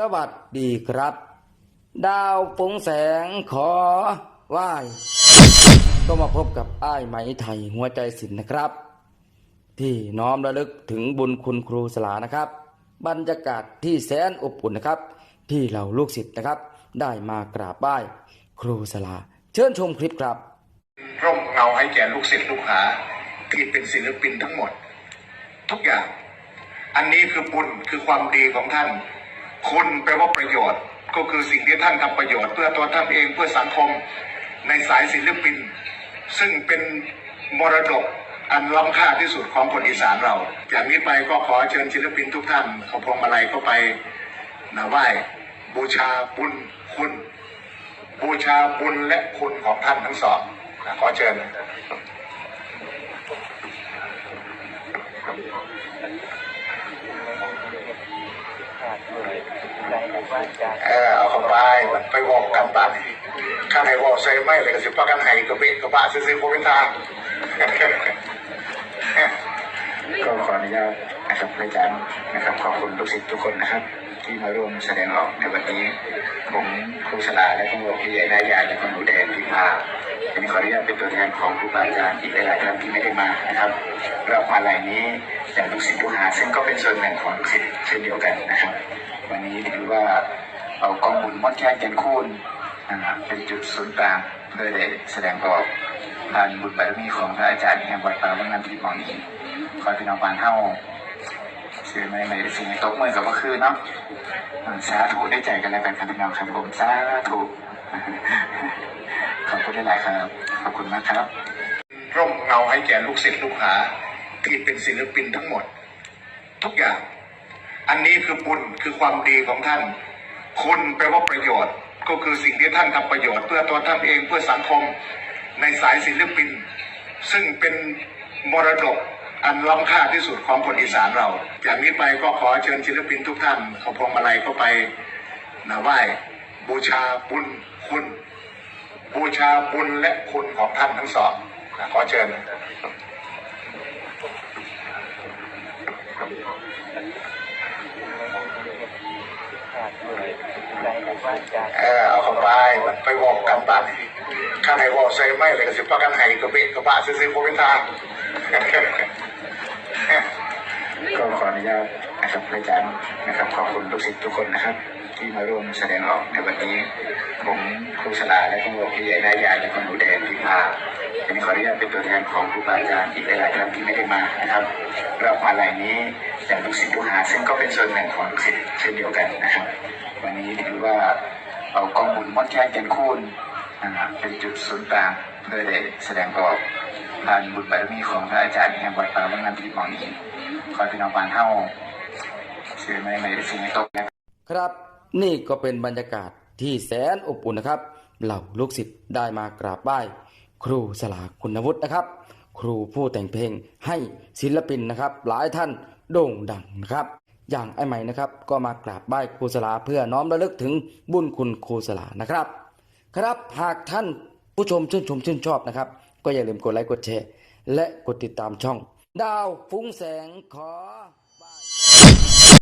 สวัสดีครับ ดาวฟงแสงขอไหว้ก็มาพบกับอ้ายไหมไทยหัวใจศิลป์นะครับ ที่น้อมระลึกถึงบุญคุณครูสลานะครับ บรรยากาศที่แสนอบอุ่นนะครับ ที่เราลูกศิษย์นะครับ ได้มากราบไหว้ครูสลา เชิญชมคลิปครับ ร่มเงาให้แก่ลูกศิษย์ลูกหา ที่เป็นศิลปินทั้งหมด ทุกอย่าง อันนี้คือบุญคือความดีของท่าน คุณแปลว่าประโยชน์ ก็คือสิ่งที่ท่านทำประโยชน์ เพื่อตัวท่านเองเพื่อสังคมในสายศิลปิน ซึ่งเป็นมรดกอันล้ำค่าที่สุดของคนอีสานเราจากนี้ไปก็ขอเชิญศิลปินทุกท่านเอาพวงมาลัยเข้าไปนะไหว้บูชาบุญคุณ บูชาบุญและคุณของท่านทั้งสองขอเชิญ เออเอาเข้าไปไปบอกกันบัดข้าให้บอกใส่ไม่เลยก็สิปากันให้กระเบะกระบะซื้อๆโคเป็นทางก็ขออนุญาตนะครับอาจารย์นะครับขอบคุณลูกศิษย์ทุกคนนะครับ ที่มาร่วมแสดงออกในวันนี้ผมครูสลาและก็พี่ใหญ่นายาและก็หนูแดงพิพาอันนี้ขออนุญาตเป็นตัวแทนของครูบาอาจารย์อีกหลายๆท่านที่ไม่ได้มานะครับเรามาลัยนี้ จากลูกศิษย์ลูกหา ซึ่งก็เป็นส่วนหนึ่งของลูกศิษย์เช่นเดียวกันนะครับ วันนี้ถือว่าเอากองบุญมดแค่เจนคูณนะครับเป็นจุดศูนย์กลางเพื่อได้แสดงออกทานบุญบารมีของพระอาจารย์แห่งวัดป่าวังน้ำทิพย์หมองนี้คอยพี่น้องบานเท่าชื่อไม่ไม่สิ่งที่ตกมือกับก็คือเนาะสาธุได้ใจกันแล้วกันครับพี่น้องครับผมสาธุขอบคุณหลายครับ ขอบคุณมากครับร่มเงาให้แก่ลูกศิษย์ลูกหา ที่เป็นศิลปินทั้งหมด ทุกอย่าง อันนี้คือบุญคือความดีของท่าน คุณแปลว่าประโยชน์ ก็คือสิ่งที่ท่านทำประโยชน์ เพื่อตัวท่านเองเพื่อสังคมในสายศิลปิน ซึ่งเป็นมรดกอันล้ำค่าที่สุดของคนอีสานเรา จากนี้ไปก็ขอเชิญศิลปินทุกท่านเอาพวงมาลัยเข้าไปนะไหว้บูชาบุญคุณ บูชาบุญและคุณของท่านทั้งสองขอเชิญ เออเอาเข้าไปไปบอกกันบัดข้าให้บอกใส่ไม่เลยก็สิปากันให้กระเบะกระบะซื้อๆโคเป็นทางก็ขออนุญาตนะครับอาจารย์นะครับขอบคุณลูกศิษย์ทุกคนนะครับ ที่มาร่วมแสดงออกในวันนี้ผมครูสลาและก็พี่ใหญ่นายาและก็หนูแดงพิพาอันนี้ขออนุญาตเป็นตัวแทนของครูบาอาจารย์อีกหลายๆท่านที่ไม่ได้มานะครับเรามาลัยนี้ จากลูกศิษย์ลูกหาซึ่งก็เป็นส่วนหนึ่งของลูกศิษย์เช่นเดียวกันนะครับ วันนี้ถือว่าเอากองบุญมดแค่เจนคูณนะครับเป็นจุดศูนย์กลางเพื่อได้แสดงออกทานบุญบารมีของพระอาจารย์แห่งวัดป่าวังน้ำทิพย์หมองนี้คอยพี่น้องบานเท่าชื่อไม่ไม่สิ่งที่ตกนะครับครับ นี่ก็เป็นบรรยากาศที่แสนอบอุ่นนะครับ เหล่าลูกศิษย์ได้มากราบไหว้ครูสลาคุณวุฒินะครับ ครูผู้แต่งเพลงให้ศิลปินนะครับ หลายท่าน โด่งดังนะครับอย่างไอ้ใหม่นะครับก็มากราบไหว้ครูสลาเพื่อน้อมระลึกถึงบุญคุณครูสลานะครับ ครับหากท่านผู้ชมชื่นชมชื่นชอบนะครับ ก็อย่าลืมกดไลค์กดแชร์ และกดติดตามช่อง ดาวฟุ้งแสงขอ